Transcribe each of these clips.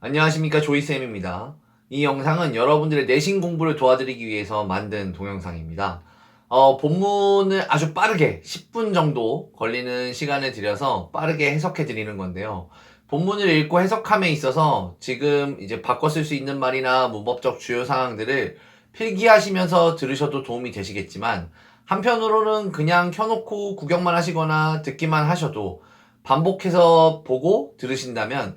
안녕하십니까 조이쌤입니다. 이 영상은 여러분들의 내신 공부를 도와드리기 위해서 만든 동영상입니다. 어, 본문을 아주 빠르게 10분 정도 걸리는 시간을 들여서 빠르게 해석해 드리는 건데요. 본문을 읽고 해석함에 있어서 지금 이제 쓸수 있는 말이나 문법적 주요 사항들을 필기하시면서 들으셔도 도움이 되시겠지만 한편으로는 그냥 켜놓고 구경만 하시거나 듣기만 하셔도 반복해서 보고 들으신다면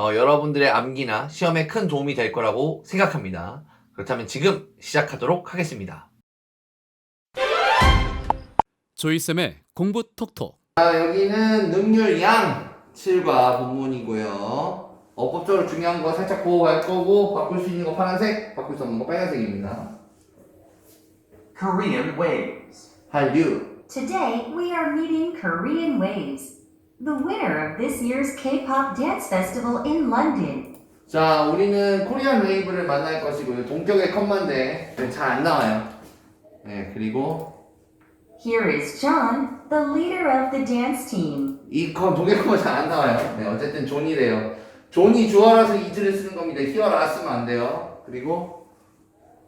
어, 여러분들의 암기나 시험에 큰 도움이 될 거라고 생각합니다. 그렇다면 지금 시작하도록 하겠습니다. 조이쌤의 공부 톡톡 자, 여기는 능률 양 7과 본문이고요. 어법적으로 중요한 거 살짝 보고 갈 거고 바꿀 수 있는 거 파란색, 바꿀 수 없는 거 빨간색입니다. Korean waves. 한류. Today, we are meeting Korean Waves, the winner of this year's K-pop dance festival in London. 자, 우리는 코리안 웨이브를 만날 것이고요. 동격의 컴만데 잘 안 나와요. 네, 그리고 Here is John, the leader of the dance team. 이 컴, 동격 컴은 잘안 나와요. 네, 어쨌든 존이래요. 존이 주어라서 이즈를 쓰는 겁니다. 히어라 쓰면 안 돼요. 그리고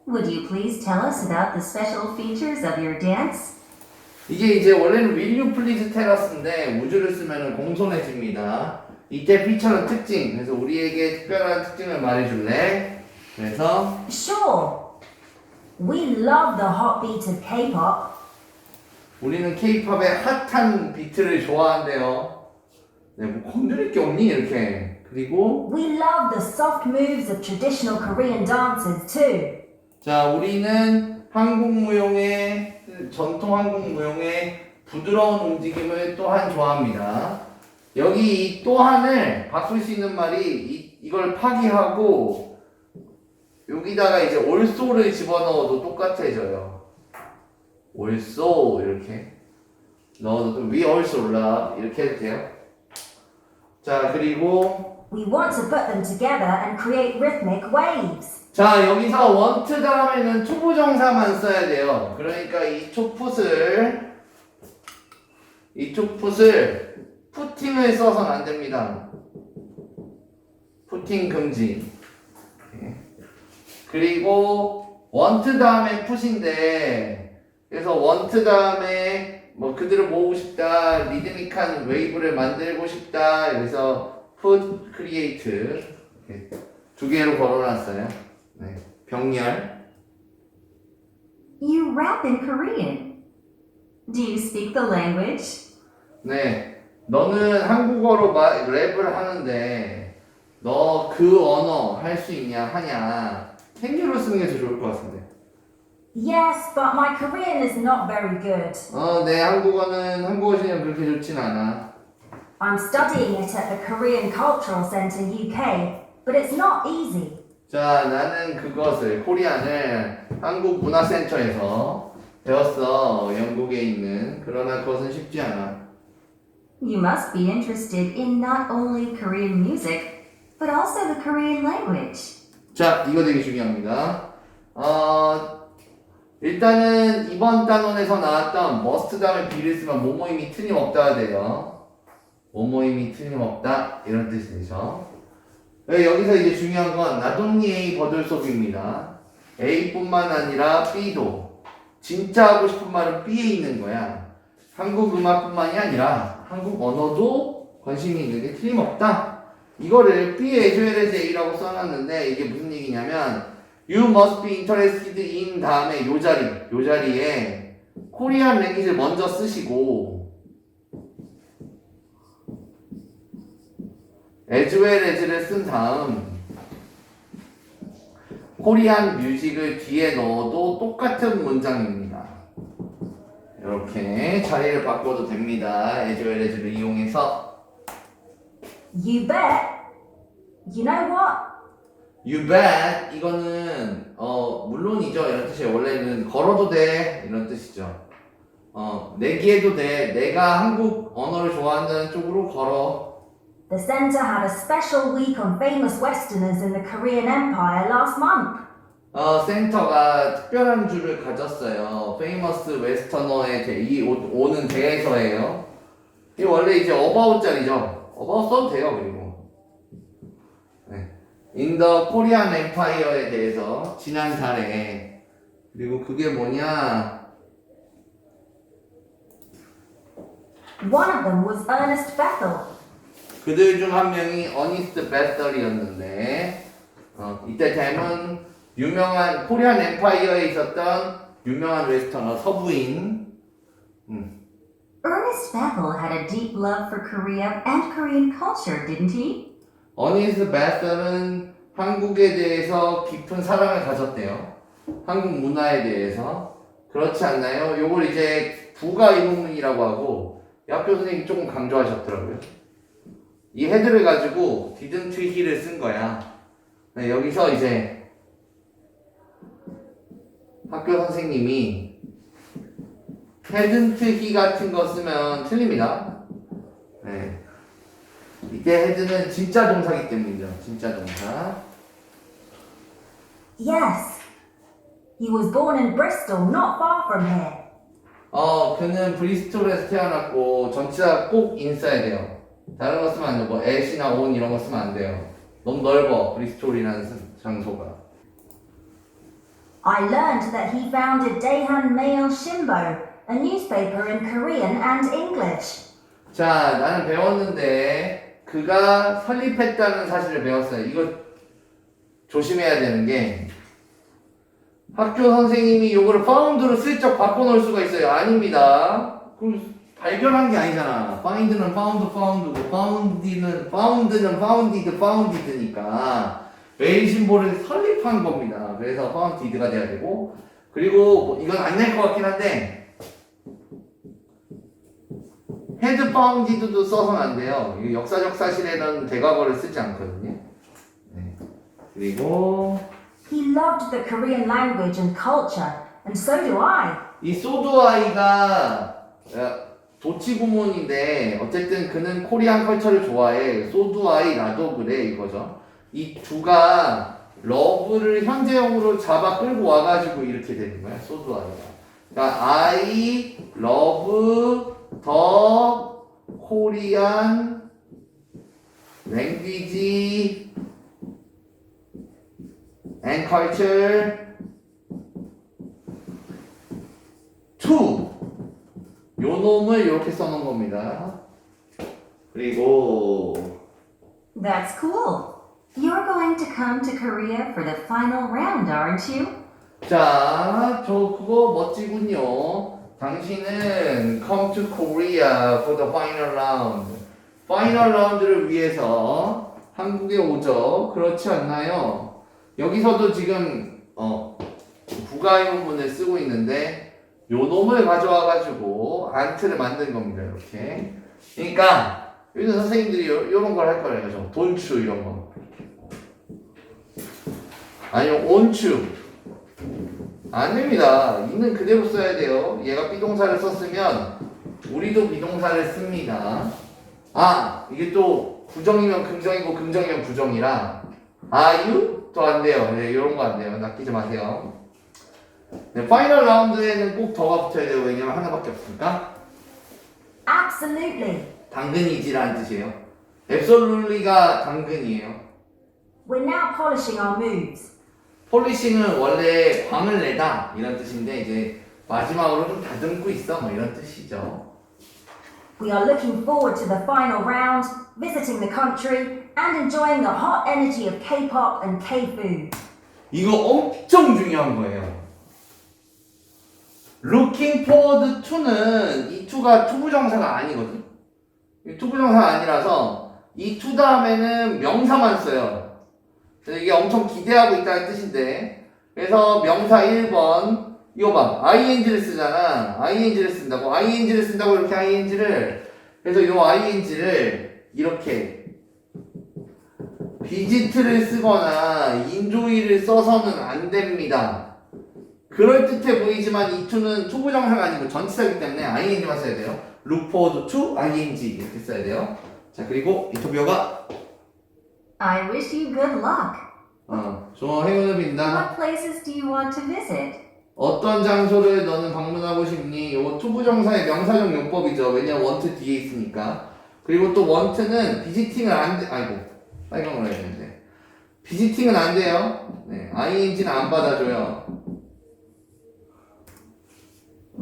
Would you please tell us about the special features of your dance? 이게 이제 원래는 윌류 플리즈 테라스인데 우주를 쓰면 공손해집니다. 이때 피처는 특징. 그래서 우리에게 특별한 특징을 말해줄래? 그래서 Sure. We love the hot beat of K-pop. 우리는 케이팝의 핫한 비트를 좋아한대요. 네, 뭐 건드릴 게 없니? 이렇게. 그리고 We love the soft moves of traditional Korean dances too. 자, 우리는 한국 무용의 전통 한국 무용의 부드러운 움직임을 또한 좋아합니다. 여기 이 또한을 바꿀 수 있는 말이 이, 이걸 파기하고 여기다가 이제 올소를 집어넣어도 똑같아져요. 올소 이렇게 넣어도 좀 we also love 이렇게 해도 돼요. 자 그리고 We want to put them together and create rhythmic waves. 자 여기서 원트 다음에는 초보정사만 써야 돼요. 그러니까 이 초풋을 이 초풋을 푸팅을 써서는 안 됩니다. 푸팅 금지. 네. 그리고 원트 다음에 풋인데 그래서 원트 다음에 뭐 그들을 모으고 싶다 리드믹한 웨이브를 만들고 싶다 put create 이렇게 두 개로 걸어놨어요. 네. 병렬. You rap in Korean. Do you speak the language? 네. 너는 한국어로 마, 랩을 하는데 너 그 언어 할 수 있냐 하냐 생유로 쓰는 게더 좋을 것 같은데. Yes, but my Korean is not very good. 어, 네 한국어는 한국어 실력 그렇게 좋진 않아. I'm studying it at the Korean Cultural Centre UK, but it's not easy. 자, 나는 그것을 코리안을 한국 문화센터에서 배웠어. 영국에 있는. 그러나 그것은 쉽지 않아. You must be interested in not only Korean music, but also the Korean language. 자, 이거 되게 중요합니다. 어, 일단은 이번 단원에서 나왔던 must 다음에 be를 쓰면 모모임이 틀림없다 돼요. 모모임이 틀림없다 이런 뜻이 되죠. 네, 여기서 이제 중요한 건 나동니 A 버들속입니다. A뿐만 아니라 B도 진짜 하고 싶은 말은 B에 있는 거야. 한국 음악뿐만이 아니라 한국 언어도 관심이 있는 게 틀림없다. 이거를 B as well as A라고 써놨는데 이게 무슨 얘기냐면 You must be interested in 다음에 요 자리, 요 자리에 코리안 랭귀지를 먼저 쓰시고 as well as를 쓴 다음 코리안 뮤직을 뒤에 넣어도 똑같은 문장입니다. 이렇게 자리를 바꿔도 됩니다. as well as를 이용해서 You bet. You know what? You bet 이거는 어 물론이죠 이런 뜻이에요 원래는 걸어도 돼 이런 뜻이죠 어 내기해도 돼 내가 한국 언어를 좋아한다는 쪽으로 걸어 The centre had a special week on famous Westerners in the Korean Empire last month. 어 센터가 특별한 주를 가졌어요 페이머스 웨스터너의 대, 이 오, 오는 대에서예요 이 원래 이제 어바웃 자리죠 어바웃 써도 돼요 그리고 네 the Korean Empire에 대해서 지난 달에 그리고 그게 뭐냐 One of them was Ernest Bethel. 그들 중 한 명이 어니스트 베스터리였는데 어, 이때 댐은 유명한 코리안 엠파이어에 있었던 유명한 웨스터너 서부인 음, Ernest Bethel had a deep love for Korea and Korean culture, didn't he? 어니스트 베스터는 한국에 대해서 깊은 사랑을 가졌대요. 한국 문화에 대해서 그렇지 않나요? 요걸 이제 부가 의문문이라고 하고 약교 선생님이 조금 강조하셨더라고요. 이 헤드를 가지고 didn't he를 쓴 거야. 네, 여기서 이제 학교 선생님이 hadn't he 같은 거 쓰면 틀립니다. 네. 이때 헤드는 진짜 동사기 때문이죠. 진짜 동사. Yes. He was born in Bristol, not far from here. 어, 그는 브리스톨에서 태어났고 전치사 꼭 인싸야 돼요. 다른 거 쓰면 안 돼. 뭐 at이나 on 이런 거 쓰면 안 돼요. 너무 넓어. 브리스톨이라는 스- 장소가. I learned that he founded Daehan Mail Shimbo, a newspaper in Korean and English. 자, 나는 배웠는데 그가 설립했다는 사실을 배웠어요. 이거 조심해야 되는 게 학교 선생님이 이거를 found로 슬쩍 바꿔놓을 수가 있어요. 아닙니다. 그럼 발견한 게 아니잖아. find는 found, found고 found는 found는 founded, founded니까 메인 심볼을 설립한 겁니다. 그래서 founded가 돼야 되고 그리고 뭐 이건 안낼것 같긴 한데 헤드 파운디드도 써서는 안 돼요. 역사적 사실에는 대과거를 쓰지 않거든요. 네. 그리고 He loved the Korean language and culture, and so do I. 이 소두아이가 어, 도치구문인데 어쨌든 그는 코리안 컬처를 좋아해. 소두아이 나도 그래 이거죠. 이 두가 러브를 현재형으로 잡아 끌고 와가지고 이렇게 되는 거야 소두아이가. 그러니까 I love the Korean language and culture to 요 놈을 이렇게 써놓은 겁니다. 그리고 That's cool. You're going to come to Korea for the final round, aren't you? 자, 저 그거 멋지군요. 당신은 come to Korea for the final round. 파이널 라운드를 위해서 한국에 오죠. 그렇지 않나요? 여기서도 지금 어 부가용문을 쓰고 있는데 요 놈을 가져와 가지고 안트를 만든 겁니다. 이렇게. 그러니까 요즘 선생님들이 요, 요런 걸 할 거예요. 좀 돈추 이런 거. 아니면 온추. 안 됩니다. 있는 그대로 써야 돼요. 얘가 비동사를 썼으면 우리도 비동사를 씁니다. 아, 이게 또 부정이면 긍정이고 긍정이면 부정이라 아유 또 안 돼요. 네, 이런 거 안 돼요. 낚이지 마세요. 네, 파이널 라운드에는 꼭 더가 붙어야 돼요. 왜냐면 하나밖에 없으니까. Absolutely. 당근이지라는 뜻이에요. 앱솔룰리가 당근이에요. We're now polishing our moves. 폴리싱은 원래 광을 내다 이런 뜻인데 이제 마지막으로 좀 다듬고 있어 뭐 이런 뜻이죠. We are looking forward to the final round, visiting the country, and enjoying the hot energy of K-pop and K-food. 이거 엄청 중요한 거예요. Looking forward to는 이 to가 투부정사가 아니거든. 이 투부정사가 아니라서 이 to 다음에는 명사만 써요. 그래서 이게 엄청 기대하고 있다는 뜻인데 그래서 명사 1번 이거 봐 ing를 쓰잖아 ing를 쓴다고 ing를 쓴다고 이렇게 ing를 그래서 이 ing를 이렇게 비지트를 쓰거나 인조이를 써서는 안 됩니다. 그럴듯해 보이지만 이 to는 투부정사가 아니고 전치사기 때문에 ing만 써야 돼요. forward to ing 이렇게 써야 돼요. 자 그리고 인터뷰어가 I wish you good luck. 어, 좋은 행운을 빈다. What places do you want to visit? 어떤 장소를 너는 방문하고 싶니? 요거 투부정사의 명사적 용법이죠. 왜냐면 want 뒤에 있으니까. 그리고 또 want는 비지팅을 안 돼. 아이고 빨간 걸 해야 되는데. 비지팅은 안 돼요. 네, ing는 안 받아줘요.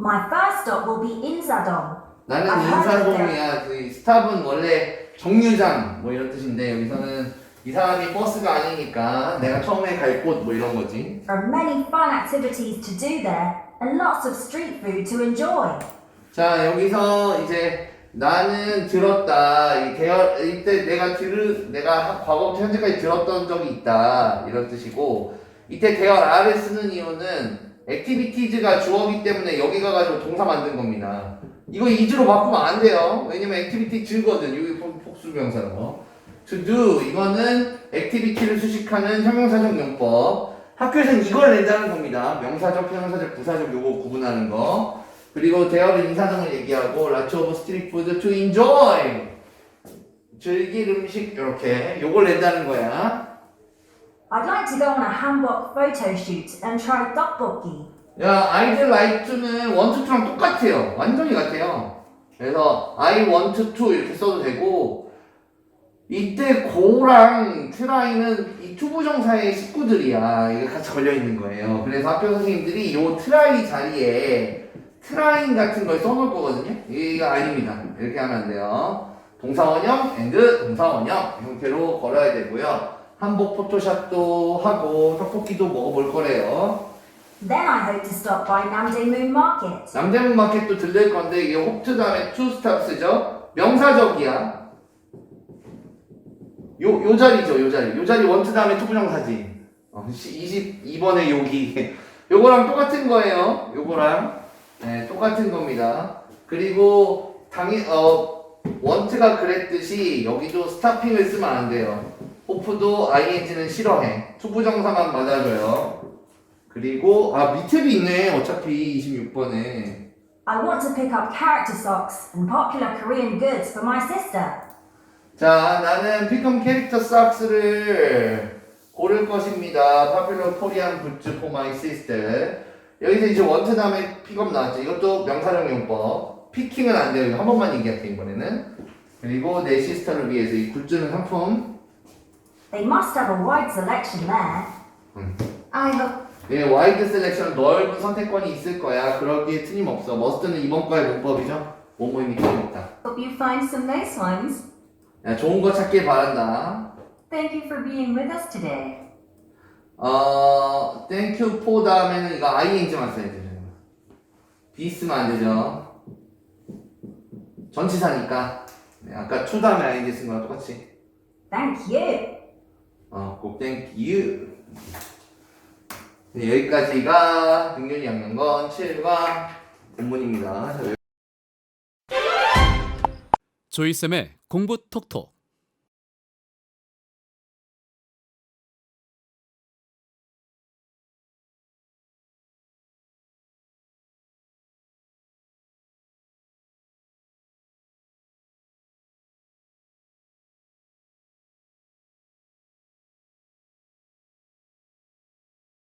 My first stop will be Zadong. 나는 아, 인사동이야. 그 스탑은 원래 정류장 뭐 이런 뜻인데 여기서는 이 사람이 버스가 아니니까 내가 처음에 갈 곳 뭐 이런 거지. There are many fun activities to do there and lots of street food to enjoy. 자 여기서 이제 나는 들었다 이 대열 이때 내가 들 내가 과거부터 현재까지 들었던 적이 있다 이런 뜻이고 이때 대열 R을 쓰는 이유는 액티비티즈가 주어기 때문에 여기 가 가지고 동사 만든 겁니다. 이거 이주로 바꾸면 안 돼요. 왜냐면 액티비티즈거든. 여기 폭- 복수명사로. To do 이거는 액티비티를 수식하는 형용사적 용법. 학교에서는 이걸 낸다는 겁니다. 명사적, 형용사적, 부사적 요거 구분하는 거. 그리고 대화를 인사동을 얘기하고 lots of street food to enjoy 즐길 음식 이렇게 요걸 낸다는 거야. To go on a hanbok photo shoot and try tteokbokki. 야, I'd like to는 want to랑 똑같아요. 완전히 같아요. 그래서 I want to 이렇게 써도 되고 이때 고랑 트라이는 이 투부정사의 식구들이야. 이게 같이 걸려 있는 거예요. 그래서 학교 선생님들이 요 트라이 자리에 트라인 같은 걸 써놓을 거거든요. 이거 아닙니다. 이렇게 하면 안 돼요. 동사원형 and 동사원형 형태로 걸어야 되고요. 한복 포토샵도 하고 떡볶이도 먹어볼 거래요. Then I hope to stop by Namdae Moon Market. 남대문 마켓도 들릴 건데 이게 홉트 다음에 투 스탑스죠. 명사적이야. 요, 요 자리죠, 요 자리. 요 자리 원트 다음에 투부정사지. 어, 22번에 여기. 요거랑 똑같은 거예요. 요거랑. 네, 똑같은 겁니다. 그리고 당연, 어, 원트가 그랬듯이 여기도 스타핑을 쓰면 안 돼요. 호프도 ing는 싫어해. 투부정사만 맞아줘요. 그리고, 아, 밑에도 있네. 어차피 26번에. I want to pick up character socks and popular Korean goods for my sister. 자, 나는 픽업 캐릭터 삭스를 고를 것입니다. 파퓰러 코리안 굿즈 for my sister. 여기서 이제 원트 다음에 픽업 나왔죠. 이것도 명사적 용법. 피킹은 안 돼요. 한 번만 얘기할게, 이번에는. 그리고 내 시스터를 위해서 이 굿즈는 상품. They must have a wide selection there. 음. I hope 예, 와이드 셀렉션 넓은 선택권이 있을 거야. 그러기에 틀림없어. 머스트는 이번 거의 문법이죠. 모모임이 틀림없다. hope you find some nice ones. 야, 좋은 거 찾길 바란다. Thank you for being with us today. 어, thank you for 다음에는 이거 ing만 써야 되죠. be 쓰면 안 되죠. 전치사니까. 네, 아까 to 다음에 ing 쓴 거랑 똑같이. Thank you. 어, you. 네, 여기까지가 능률이 양면건 7과 본문입니다. 자, 조이쌤의 공부 톡톡